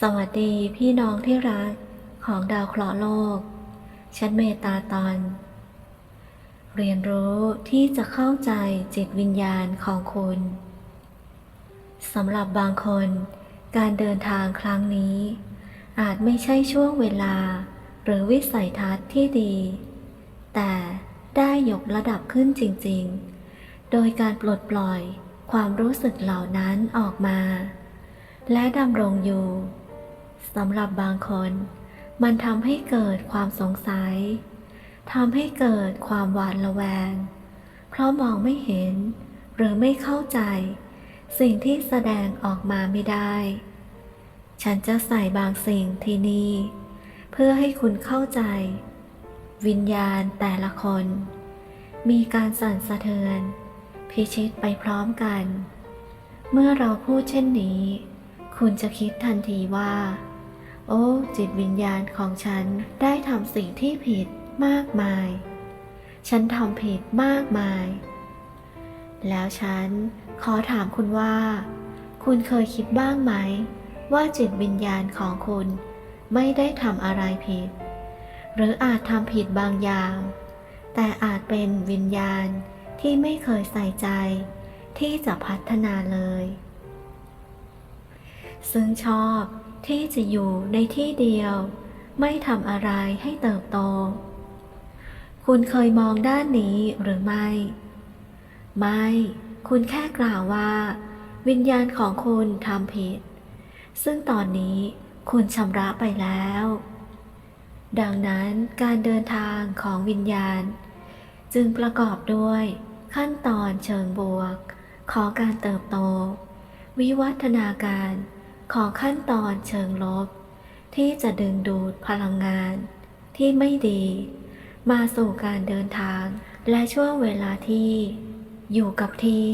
สวัสดีพี่น้องที่รักของดาวเคราะห์โลกฉันเมตตาตอน เรียนรู้ที่จะเข้าใจจิตวิญญาณของคุณสำหรับบางคน การเดินทางครั้งนี้ อาจไม่ใช่ช่วงเวลา หรือวิสัยทัศน์ที่ดี แต่ได้ยกระดับขึ้นจริง ๆ โดยการปลดปล่อยความรู้สึกเหล่านั้นออกมา และดำรงอยู่ สำหรับบางคน มันทำให้เกิดความสงสัยทำให้เกิดความหวาดระแวง เพราะมองไม่เห็น หรือไม่เข้าใจ สิ่งที่แสดงออกมาไม่ได้ ฉันจะใส่บางสิ่งที่นี่ เพื่อให้คุณเข้าใจ วิญญาณแต่ละคน มีการสั่นสะเทือน พิชิตไปพร้อมกัน เมื่อเราพูดเช่นนี้ คุณจะคิดทันทีว่า โอ้จิตวิญญาณของฉันได้ทำสิ่งที่ผิดมากมาย ฉันทำผิดมากมาย แล้วฉันขอถามคุณว่า คุณเคยคิดบ้างไหม ว่าจิตวิญญาณของคุณไม่ได้ทำอะไรผิด หรืออาจทำผิดบางอย่าง แต่อาจเป็นวิญญาณที่ไม่เคยใส่ใจ ที่จะพัฒนาเลย ซึ่งชอบ ที่จะอยู่ในที่เดียว ไม่ทำอะไรให้เติบโต คุณเคยมองด้านนี้หรือไม่ ไม่ คุณแค่กล่าวว่า วิญญาณของคุณทำผิด ซึ่งตอนนี้คุณชำระไปแล้ว ดังนั้นการเดินทางของวิญญาณ จึงประกอบด้วยขั้นตอนเชิงบวก ของการเติบโต วิวัฒนาการ ของขั้นตอนเชิงลบ ที่จะดึงดูดพลังงาน ที่ไม่ดี มาสู่การเดินทาง และช่วงเวลาที่ อยู่กับที่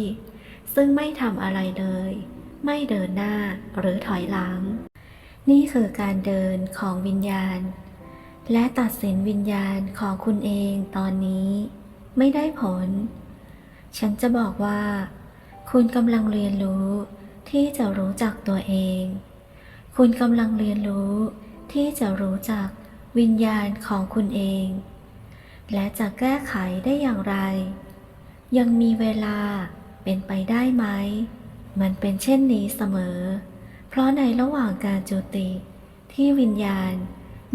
ซึ่งไม่ทำอะไรเลย ไม่เดินหน้าหรือถอยหลัง นี่คือการเดินของวิญญาณ และตัดสินวิญญาณของคุณเองตอนนี้ ไม่ได้ผล ฉันจะบอกว่า คุณกำลังเรียนรู้ ที่จะรู้จักตัวเอง คุณกำลังเรียนรู้ที่จะรู้จักวิญญาณของคุณเอง และจะแก้ไขได้อย่างไร ยังมีเวลาเป็นไปได้ไหม มันเป็นเช่นนี้เสมอ เพราะในระหว่างการจุติที่วิญญาณ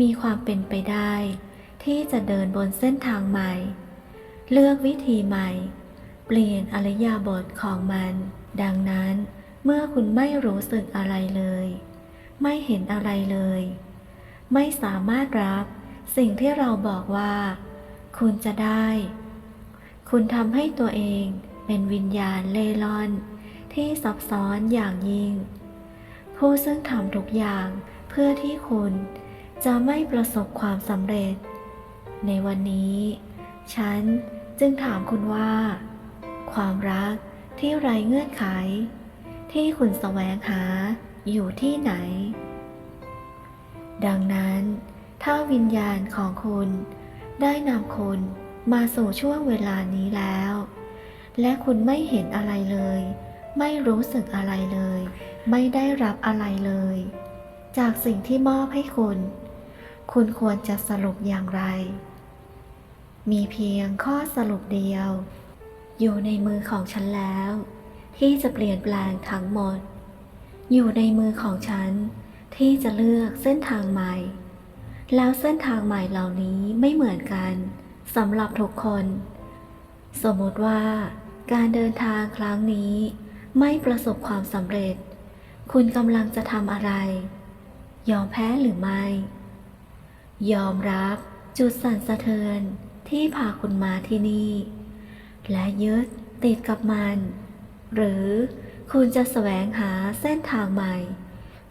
มีความเป็นไปได้ ที่จะเดินบนเส้นทางใหม่ เลือกวิธีใหม่ เปลี่ยนอริยาบทของมัน ดังนั้น เมื่อคุณไม่รู้สึกอะไรเลย ไม่เห็นอะไรเลย ไม่สามารถรับสิ่งที่เราบอกว่า คุณจะได้ คุณทำให้ตัวเองเป็นวิญญาณเล่ร่อน ที่ซับซ้อนอย่างยิ่ง ผู้ซึ่งทำทุกอย่างเพื่อที่คุณจะไม่ประสบความสำเร็จ ในวันนี้ ฉันจึงถามคุณว่า ความรักที่ไร้เงื่อนไข ที่คุณแสวงหาอยู่ที่ไหน ดังนั้น ถ้าวิญญาณของคุณได้นำคุณมาสู่ช่วงเวลานี้แล้ว และคุณไม่เห็นอะไรเลย ไม่รู้สึกอะไรเลย ไม่ได้รับอะไรเลย จากสิ่งที่มอบให้คุณ คุณควรจะสรุปอย่างไร มีเพียงข้อสรุปเดียว อยู่ในมือของฉันแล้ว ที่จะเปลี่ยนแปลงทั้งหมด อยู่ในมือของฉันที่จะเลือกเส้นทางใหม่ แล้วเส้นทางใหม่เหล่านี้ไม่เหมือนกันสำหรับทุกคน สมมติว่า การเดินทางครั้งนี้ ไม่ประสบความสำเร็จ คุณกำลังจะทำอะไร ยอมแพ้หรือไม่ ยอมรับจุดสั่นสะเทือนที่พาคุณมาที่นี่ และยึดติดกับมัน หรือคุณจะแสวงหาเส้นทางใหม่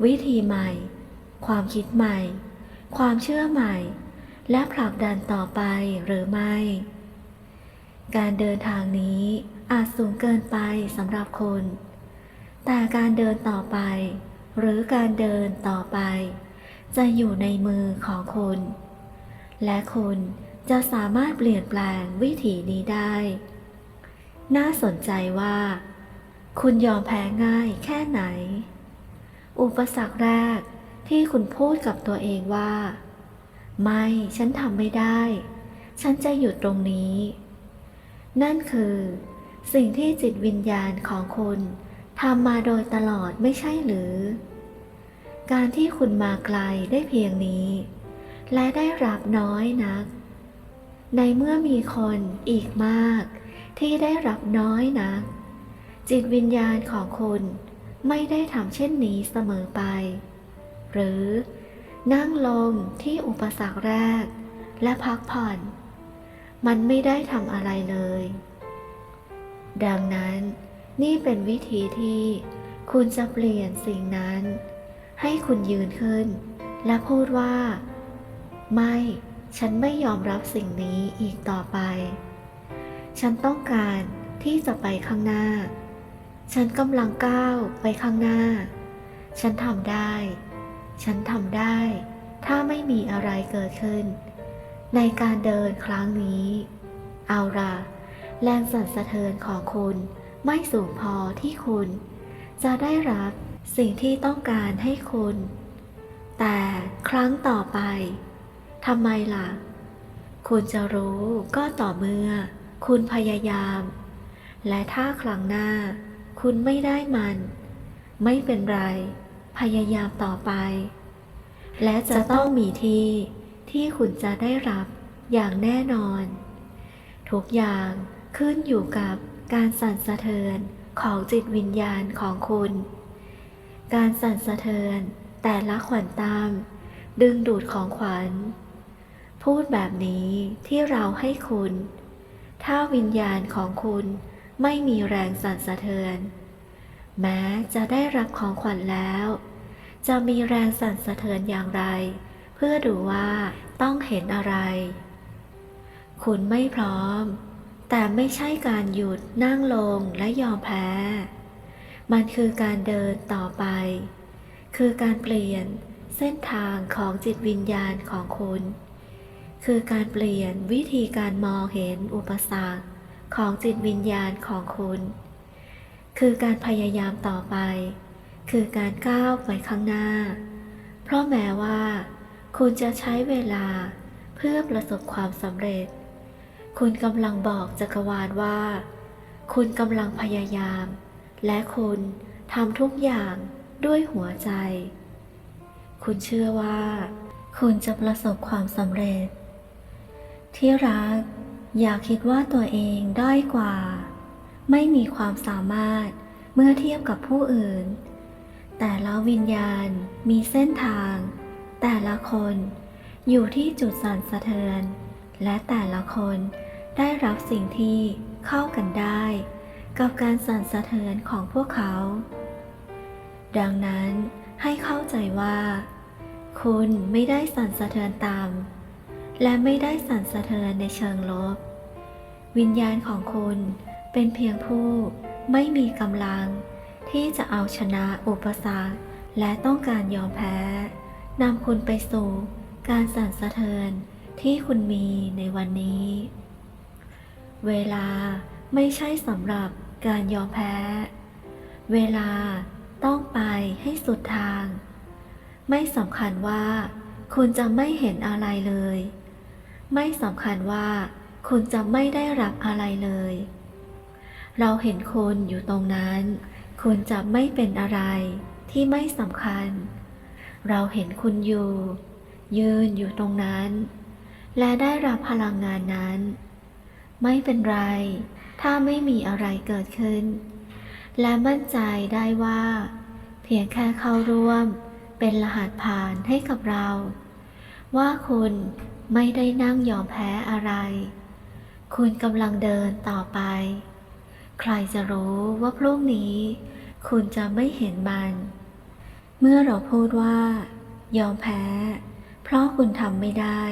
วิธีใหม่ ความคิดใหม่ ความเชื่อใหม่ และผลักดันต่อไปหรือไม่ การเดินทางนี้อาจสูงเกินไปสำหรับคุณ แต่การเดินต่อไป หรือการเดินต่อไป จะอยู่ในมือของคุณ และคุณจะสามารถเปลี่ยนแปลงวิถีนี้ได้ น่าสนใจว่า คุณยอมแพ้ง่ายแค่ไหน อุปสรรคแรกที่คุณพูดกับตัวเองว่า ไม่ฉันทำไม่ได้ ฉันจะหยุดตรงนี้ นั่นคือ สิ่งที่จิตวิญญาณของคุณทำมาโดยตลอดไม่ใช่หรือ การที่คุณมาไกลได้เพียงนี้ และได้รับน้อยนัก ในเมื่อมีคนอีกมากที่ได้รับน้อยนัก จิตวิญญาณของคุณไม่ได้ทำเช่นนี้เสมอไป หรือนั่งลงที่อุปสรรคแรก และพักผ่อน มันไม่ได้ทำอะไรเลย ดังนั้นนี่เป็นวิธีที่คุณจะเปลี่ยนสิ่งนั้น ให้คุณยืนขึ้น และพูดว่า ไม่ ฉันไม่ยอมรับสิ่งนี้อีกต่อไป ฉันต้องการที่จะไปข้างหน้า ฉันกำลังก้าวไปข้างหน้า ฉันทำได้ ฉันทำได้ ถ้าไม่มีอะไรเกิดขึ้น ในการเดินครั้งนี้ เอาละแรงสั่นสะเทือนของคุณไม่สูงพอที่คุณ จะได้รับสิ่งที่ต้องการให้คุณ แต่ครั้งต่อไปทำไมล่ะ คุณจะรู้ก็ต่อเมื่อ คุณพยายาม และถ้าครั้งหน้า คุณไม่ได้มัน ไม่เป็นไร พยายามต่อไป และจะต้องมีที่ที่คุณจะได้รับอย่างแน่นอน ทุกอย่างขึ้นอยู่กับการสั่นสะเทือนของจิตวิญญาณของคุณ การสั่นสะเทือนแต่ละขวัญตาม ดึงดูดของขวัญ พูดแบบนี้ที่เราให้คุณ ถ้าวิญญาณของคุณ ไม่มีแรงสั่นสะเทือน แม้จะได้รับของขวัญแล้ว จะมีแรงสั่นสะเทือนอย่างไร เพื่อดูว่าต้องเห็นอะไร คุณไม่พร้อม แต่ไม่ใช่การหยุดนั่งลงและยอมแพ้ มันคือการเดินต่อไป คือการเปลี่ยนเส้นทางของจิตวิญญาณของคุณ คือการเปลี่ยนวิธีการมองเห็นอุปสรรค ของจิตวิญญาณของคุณ คือการพยายามต่อไป คือการก้าวไปข้างหน้า เพราะแม้ว่า คุณจะใช้เวลาเพื่อประสบความสำเร็จ คุณกำลังบอกจักรวาลว่า คุณกำลังพยายาม และคุณทำทุกอย่างด้วยหัวใจ คุณเชื่อว่า คุณจะประสบความสำเร็จ ที่รัก อย่าคิดว่าตัวเองด้อยกว่า ไม่มีความสามารถเมื่อเทียบกับผู้อื่น แต่ละวิญญาณมีเส้นทาง แต่ละคนอยู่ที่จุดสั่นสะเทือน และแต่ละคนได้รับสิ่งที่เข้ากันได้ กับการสั่นสะเทือนของพวกเขา ดังนั้นให้เข้าใจว่า คุณไม่ได้สั่นสะเทือนตาม และไม่ได้สั่นสะเทือนในเชิงลบ วิญญาณของคุณเป็นเพียงผู้ไม่มีกำลัง ที่จะเอาชนะอุปสรรคและต้องการยอมแพ้นำคุณไปสู่การสั่นสะเทือนที่คุณมีในวันนี้ เวลาไม่ใช่สำหรับการยอมแพ้ เวลาต้องไปให้สุดทาง ไม่สำคัญว่าคุณจะไม่เห็นอะไรเลย ไม่สำคัญว่า คุณจะไม่ได้รับอะไรเลย เราเห็นคุณอยู่ตรงนั้น คุณจะไม่เป็นอะไรที่ไม่สำคัญ เราเห็นคุณอยู่ ยืนอยู่ตรงนั้น และได้รับพลังงานนั้น ไม่เป็นไร ถ้าไม่มีอะไรเกิดขึ้น และมั่นใจได้ว่า เพียงแค่เข้าร่วมเป็นรหัสผ่านให้กับเรา ว่าคุณ ไม่ได้นั่งยอมแพ้อะไร คุณกำลังเดินต่อไป ใครจะรู้ว่าพรุ่งนี้ คุณจะไม่เห็นมัน เมื่อเราพูดว่า ยอมแพ้ เพราะคุณทำไม่ได้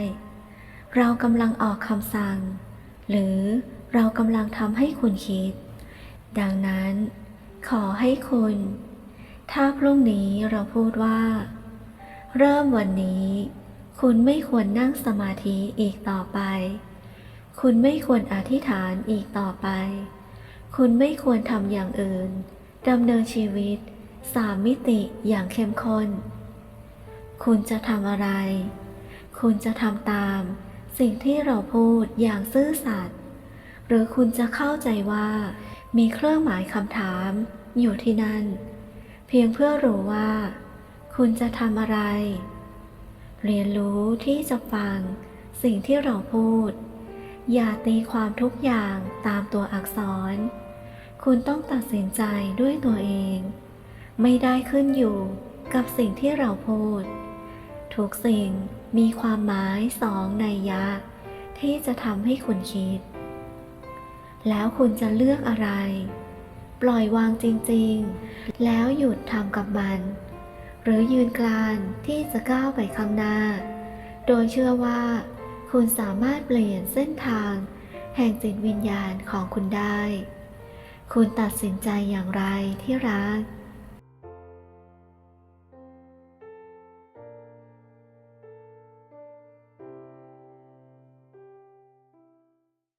เรากำลังออกคำสั่ง หรือเรากำลังทำให้คุณคิด ดังนั้น ขอให้คุณ ถ้าพรุ่งนี้เราพูดว่า เริ่มวันนี้ คุณไม่ควรนั่งสมาธิอีกต่อไป คุณไม่ควรอธิษฐานอีกต่อไป คุณไม่ควรทำอย่างอื่นดำเนินชีวิตสามมิติอย่างเข้มข้น คุณจะทำอะไร คุณจะทำตาม สิ่งที่เราพูดอย่างซื่อสัตย์ หรือคุณจะเข้าใจว่า มีเครื่องหมายคำถามอยู่ที่นั่น เพียงเพื่อรู้ว่า คุณจะทำอะไร เรียนรู้ที่จะฟังสิ่งที่เราพูด อย่าตีความทุกอย่างตามตัวอักษร คุณต้องตัดสินใจด้วยตัวเอง ไม่ได้ขึ้นอยู่กับสิ่งที่เราพูด ทุกสิ่งมีความหมายสองในยะ ที่จะทำให้คุณคิด แล้วคุณจะเลือกอะไร ปล่อยวางจริง ๆ แล้วหยุดทำกับมัน หรือยืนกลานที่จะก้าวไปข้างหน้า โดยเชื่อว่า คุณสามารถเปลี่ยนเส้นทาง แห่งจิตวิญญาณของคุณได้ คุณตัดสินใจอย่างไรที่รัก